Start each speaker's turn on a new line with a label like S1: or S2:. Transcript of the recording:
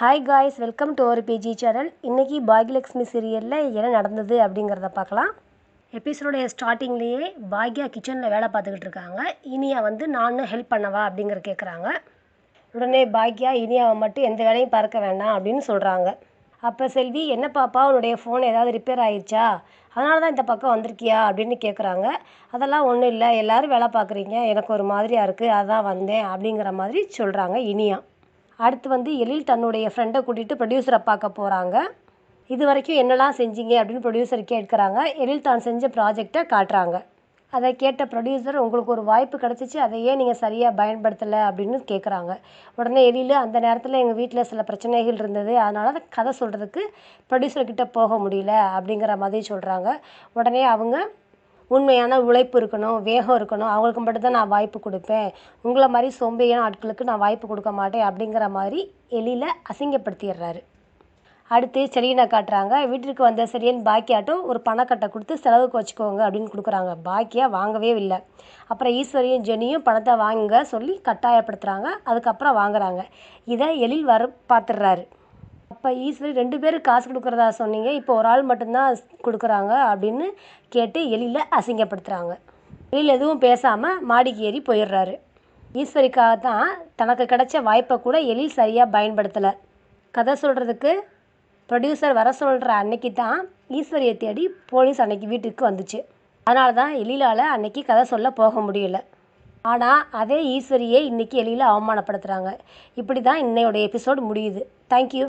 S1: Hi guys welcome to ஒரு PG channel இன்றைக்கி பாக்யலக்ஷ்மி சீரியலில் என்ன நடந்தது அப்படிங்கிறத பார்க்கலாம். எபிசோடைய ஸ்டார்டிங்லேயே பாக்யா கிச்சனில் வேலை பார்த்துக்கிட்டு இருக்காங்க. இனியா வந்து நானும் ஹெல்ப் பண்ணவா அப்படிங்கிற கேட்குறாங்க உடனே பாக்யா இனியாவை மட்டும் எந்த வேலையும் பார்க்க வேண்டாம் அப்படின்னு சொல்கிறாங்க அப்போ செல்வி என்ன பாப்பா உன்னுடைய ஃபோன் ஏதாவது ரிப்பேர் ஆயிடுச்சா அதனால தான் இந்த பக்கம் வந்திருக்கியா? அப்படின்னு கேட்குறாங்க அதெல்லாம் ஒன்றும் இல்லை எல்லோரும் வேலை பார்க்குறீங்க. எனக்கு ஒரு மாதிரியாக இருக்குது அதான் வந்தேன். அப்படிங்கிற மாதிரி சொல்கிறாங்க இனியா. அடுத்து வந்து எழில் தன்னுடைய ஃப்ரெண்டை கூட்டிகிட்டு ப்ரொடியூசரை பார்க்க போகிறாங்க இது வரைக்கும் என்னெல்லாம் செஞ்சீங்க அப்படின்னு ப்ரொடியூசர் கேட்குறாங்க. எழில் தான் செஞ்ச ப்ராஜெக்டை காட்டுறாங்க. அதை கேட்ட ப்ரொடியூசர் உங்களுக்கு ஒரு வாய்ப்பு கிடச்சிச்சு அதை ஏன் நீங்கள் சரியாக பயன்படுத்தலை அப்படின்னு கேட்குறாங்க உடனே எழில் அந்த நேரத்தில் எங்கள் வீட்டில் சில பிரச்சனைகள் இருந்தது அதனால் அதை கதை சொல்கிறதுக்கு ப்ரொடியூசர்கிட்ட போக முடியல அப்படிங்கிற மாதிரி சொல்கிறாங்க உடனே அவங்க உண்மையான உழைப்பு இருக்கணும் வேகம் இருக்கணும் அவங்களுக்கு மட்டும்தான் நான் வாய்ப்பு கொடுப்பேன். உங்களை மாதிரி சோம்பேறியான ஆட்களுக்கு நான் வாய்ப்பு கொடுக்க மாட்டேன் அப்படிங்கிற மாதிரி எலியில் அசிங்கப்படுத்திடுறாரு. அடுத்து செலியனை காட்டுறாங்க. வீட்டிற்கு வந்த செரியன் பாக்கியாட்டும் ஒரு பணக்கட்டை கொடுத்து செலவுக்கு வச்சுக்கோங்க அப்படின்னு கொடுக்குறாங்க. பாக்கியா வாங்கவே இல்லை. அப்புறம் ஈஸ்வரியும் ஜெனியும் பணத்தை வாங்க சொல்லி கட்டாயப்படுத்துகிறாங்க அதுக்கப்புறம் வாங்குறாங்க. இதை எழில் வர பார்த்துடுறாரு. அப்போ ஈஸ்வரி ரெண்டு பேரும் காசு கொடுக்குறதா சொன்னீங்க இப்போ ஒரு ஆள் மட்டும்தான் கொடுக்குறாங்க அப்படின்னு கேட்டு எலியில் அசிங்கப்படுத்துகிறாங்க எலியில் எதுவும் பேசாமல் மாடிக்கு ஏறி போயிடுறாரு. ஈஸ்வரிக்காக தான் தனக்கு கிடைச்ச வாய்ப்பை கூட எலி சரியாக பயன்படுத்தலை. கதை சொல்கிறதுக்கு ப்ரொடியூசர் வர சொல்கிற அன்னைக்கு தான் ஈஸ்வரியை தேடி போலீஸ் அன்னைக்கு வீட்டுக்கு வந்துச்சு. அதனால தான் எழிலால் அன்னைக்கு கதை சொல்ல போக முடியல. ஆனால் அதே ஈஸ்வரியை இன்றைக்கி எலியில் அவமானப்படுத்துகிறாங்க இப்படி தான் இன்னையோட எபிசோடு முடியுது. தேங்க்யூ